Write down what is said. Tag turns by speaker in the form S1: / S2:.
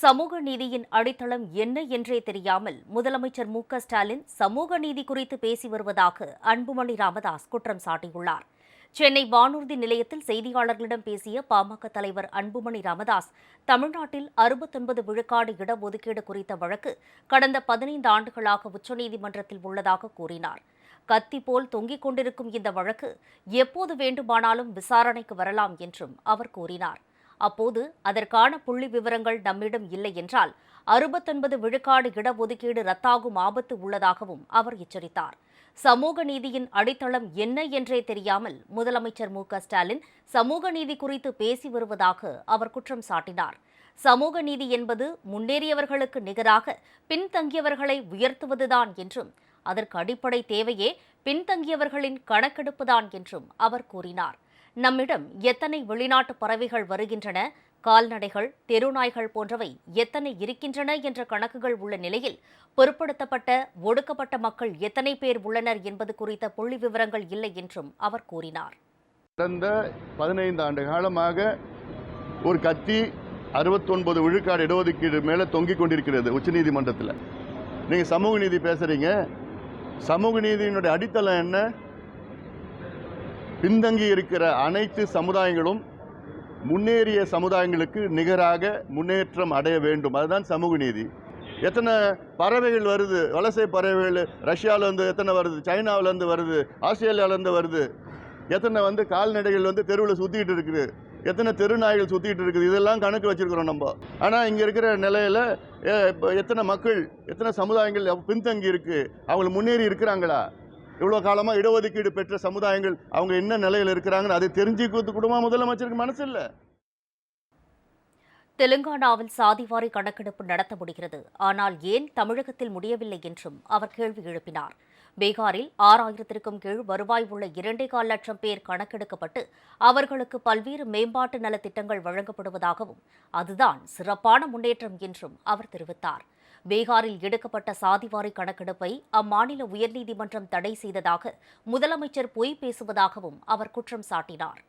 S1: சமூக நீதியின் அடித்தளம் என்ன என்றே தெரியாமல் முதலமைச்சர் மு ஸ்டாலின் சமூக நீதி குறித்து பேசி வருவதாக அன்புமணி ராமதாஸ் குற்றம் சாட்டியுள்ளார். சென்னை வானூர்தி நிலையத்தில் செய்தியாளர்களிடம் பேசிய பாமக தலைவர் அன்புமணி ராமதாஸ் தமிழ்நாட்டில் அறுபத்தொன்பது விழுக்காடு இடஒதுக்கீடு குறித்த வழக்கு கடந்த பதினைந்து ஆண்டுகளாக உச்சநீதிமன்றத்தில் உள்ளதாக கூறினார். கத்தி போல் தொங்கிக் கொண்டிருக்கும் இந்த வழக்கு எப்போது வேண்டுமானாலும் விசாரணைக்கு வரலாம் என்றும் அவர் கூறினார். அப்போது அதற்கான புள்ளி விவரங்கள் நம்மிடம் இல்லை என்றால் அறுபத்தொன்பது விழுக்காடு இடஒதுக்கீடு ரத்தாகும் ஆபத்து உள்ளதாகவும் அவர் எச்சரித்தார். சமூக நீதியின் அடித்தளம் என்ன என்றே தெரியாமல் முதலமைச்சர் மு க ஸ்டாலின் சமூக நீதி குறித்து பேசி வருவதாக அவர் குற்றம் சாட்டினார். சமூக நீதி என்பது முன்னேறியவர்களுக்கு நிகராக பின்தங்கியவர்களை உயர்த்துவதுதான் என்றும் அதற்கு அடிப்படை தேவையே பின்தங்கியவர்களின் கணக்கெடுப்புதான் என்றும் அவர் கூறினார். நம்மிடம் எத்தனை வெளிநாட்டு பறவைகள் வருகின்றன கால்நடைகள் தெருநாய்கள் போன்றவை எத்தனை இருக்கின்றன என்ற கணக்குகள் உள்ள நிலையில் பொருட்படுத்தப்பட்ட ஒடுக்கப்பட்ட மக்கள் எத்தனை பேர் உள்ளனர் என்பது குறித்த புள்ளி விவரங்கள் இல்லை என்றும் அவர் கூறினார்.
S2: கடந்த பதினைந்து ஆண்டு காலமாக ஒரு கத்தி அறுபத்தொன்பது விழுக்காடு இடஒதுக்கீடு மேலே தொங்கிக் கொண்டிருக்கிறது உச்சநீதிமன்றத்தில் நீங்கள் சமூக நீதி பேசுகிறீங்க சமூக நீதியினுடைய அடித்தளம் என்ன? பின்தங்கி இருக்கிற அனைத்து சமுதாயங்களும் முன்னேறிய சமுதாயங்களுக்கு நிகராக முன்னேற்றம் அடைய வேண்டும். அதுதான் சமூக நீதி. எத்தனை பறவைகள் வருது? வலசை பறவைகள் ரஷ்யாவிலேருந்து எத்தனை வருது? சைனாவிலேருந்து வருது? ஆஸ்திரேலியாவிலேருந்து வருது? எத்தனை வந்து கால்நடைகள் வந்து தெருவில் சுற்றிட்டு இருக்குது? எத்தனை தெருநாய்கள் சுற்றிட்டு இருக்குது? இதெல்லாம் கணக்கு வச்சிருக்கிறோம் நம்ம. ஆனால் இங்கே இருக்கிற நிலையில் இப்போ எத்தனை மக்கள் எத்தனை சமுதாயங்கள் பின்தங்கி இருக்குது அவங்களை முன்னேறி இருக்கிறாங்களா? இவ்வளோ காலமாக இடஒதுக்கீடு பெற்ற சமுதாயங்கள் அவங்க என்ன நிலையில் இருக்கிறாங்கன்னு அதை தெரிஞ்சுக்கிறது கூடமா முதலமைச்சருக்கு மனசு இல்லை
S1: தெலுங்கானாவில் சாதிவாரி கணக்கெடுப்பு நடத்த முடிகிறது. ஆனால் ஏன் தமிழகத்தில் முடியவில்லை என்றும் அவர் கேள்வி எழுப்பினார். பீகாரில் ஆறாயிரத்திற்கும் கீழ் வருவாய் உள்ள இரண்டே கால் லட்சம் பேர் கணக்கெடுக்கப்பட்டு அவர்களுக்கு பல்வேறு மேம்பாட்டு நலத்திட்டங்கள் வழங்கப்படுவதாகவும் அதுதான் சிறப்பான முன்னேற்றம் என்றும் அவர் தெரிவித்தார். பீகாரில் எடுக்கப்பட்ட சாதிவாரி கணக்கெடுப்பை அம்மாநில உயர்நீதிமன்றம் தடை செய்ததாக முதலமைச்சர் பொய் பேசுவதாகவும் அவர் குற்றம் சாட்டினார்.